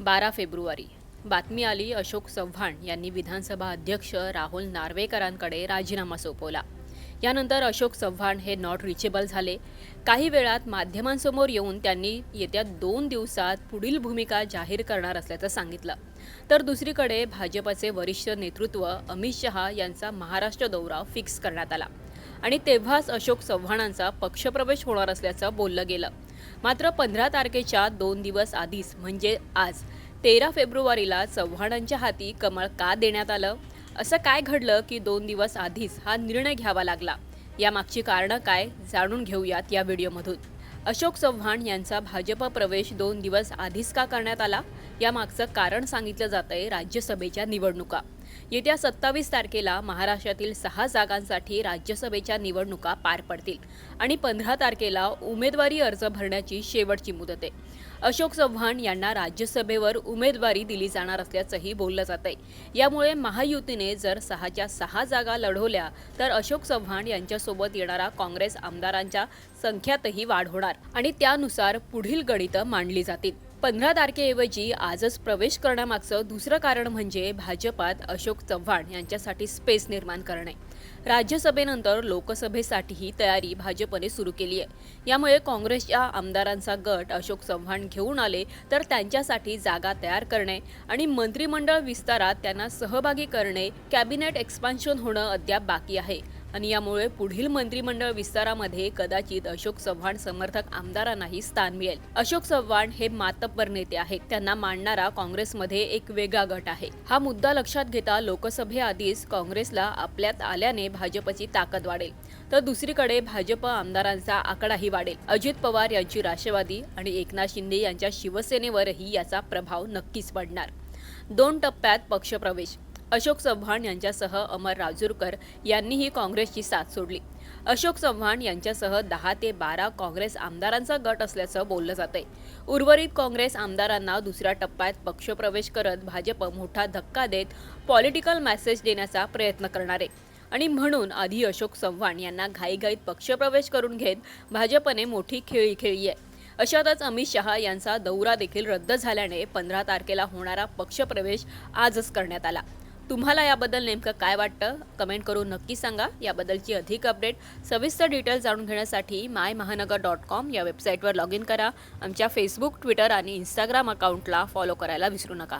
बारा फेब्रुवारी. बातमी आली अशोक चव्हाण यांनी विधानसभा अध्यक्ष राहुल नार्वेकरांकडे राजीनामा सोपवला. यानंतर अशोक चव्हाण हे नॉट रिचेबल झाले. काही वेळात माध्यमांसमोर येऊन त्यांनी येत्या दोन दिवसात पुढील भूमिका जाहीर करणार असल्याचं सांगितलं. तर दुसरीकडे भाजपचे वरिष्ठ नेतृत्व अमित शहा यांचा महाराष्ट्र दौरा फिक्स करण्यात आला. आणि तेव्हाच अशोक चव्हाणांचा पक्षप्रवेश होणार असल्याचं बोललं गेलं. मात्र पंधरा तारखेच्या दोन दिवस आधीच म्हणजे आज तेरा फेब्रुवारीला चव्हाणांच्या हाती कमळ का देण्यात आलं? असं काय घडलं की दोन दिवस आधीच हा निर्णय घ्यावा लागला? यामागची कारणं काय? जाणून घेऊयात या व्हिडिओमधून. अशोक चव्हाण यांचा भाजप प्रवेश दोन दिवस आधीच का करण्यात आला? यामागचं कारण सांगितलं जातंय राज्यसभेच्या निवडणुका. येत्या सत्तावीस तारखेला महाराष्ट्रातील सहा जागांसाठी राज्यसभेच्या निवडणुका पार पडतील आणि पंधरा तारखेला उमेदवारी अर्ज भरण्याची शेवटची मुदत आहे. अशोक चव्हाण यांना राज्यसभेवर उमेदवारी दिली जाणार असल्याचंही बोललं जात आहे यामुळे महायुतीने जर सहाच्या सहा जागा लढवल्या तर अशोक चव्हाण यांच्यासोबत येणारा काँग्रेस आमदारांच्या संख्यातही वाढ होणार आणि त्यानुसार पुढील गणितं मांडली जातील. पंधरा तारखेऐवजी आजच प्रवेश करण्यामागचं दुसरं कारण म्हणजे भाजपात अशोक चव्हाण यांच्यासाठी स्पेस निर्माण करणे. राज्यसभेनंतर लोकसभेसाठीही तयारी भाजपने सुरू केली आहे यामुळे काँग्रेसच्या आमदारांचा गट अशोक चव्हाण घेऊन आले तर त्यांच्यासाठी जागा तयार करणे आणि मंत्रिमंडळ विस्तारात त्यांना सहभागी करणे कॅबिनेट एक्सपान्शन होणं अद्याप बाकी आहे. आणि यामुळे पुढील मंत्रिमंडळ विस्तारामध्ये कदाचित अशोक चव्हाण समर्थक आमदारांनाही स्थान मिळेल. अशोक चव्हाण हे मातब्बर नेते आहेत. त्यांना मांडणारा काँग्रेसमध्ये एक वेगळा गट आहे. हा मुद्दा लक्षात घेता लोकसभेआधीच काँग्रेसला आपल्यात आल्याने भाजपची ताकद वाढेल. तर दुसरीकडे भाजप आमदारांचा आकडाही वाढेल. अजित पवार यांची राष्ट्रवादी आणि एकनाथ शिंदे यांच्या शिवसेनेवरही याचा प्रभाव नक्कीच पडणार. दोन टप्प्यात पक्षप्रवेश अशोक चव्हाण यांच्यासह अमर राजूरकर यांनीही काँग्रेसची साथ सोडली. अशोक चव्हाण यांच्यासह दहा ते बारा काँग्रेस आमदारांचा गट असल्याचं बोललं जातंय. उर्वरित काँग्रेस आमदारांना दुसऱ्या टप्प्यात पक्षप्रवेश करत भाजप मोठा धक्का देत पॉलिटिकल मेसेज देण्याचा प्रयत्न करणार आहे. आणि म्हणून आधी अशोक चव्हाण यांना घाईघाईत पक्षप्रवेश करून घेत भाजपने मोठी खेळी खेळली आहे. अशातच अमित शहा यांचा दौरा देखील रद्द झाल्याने पंधरा तारखेला होणारा पक्षप्रवेश आजच करण्यात आला. तुम्हाला याबद्दल नेमकं काय वाटतं? कमेंट करून नक्की सांगा. याबद्दलची अधिक अपडेट सविस्तर डिटेल्स जाणून घेण्यासाठी माय महानगर डॉट कॉम या वेबसाईटवर लॉग इन करा. आमच्या फेसबुक ट्विटर आणि इंस्टाग्राम अकाउंटला फॉलो करायला विसरू नका.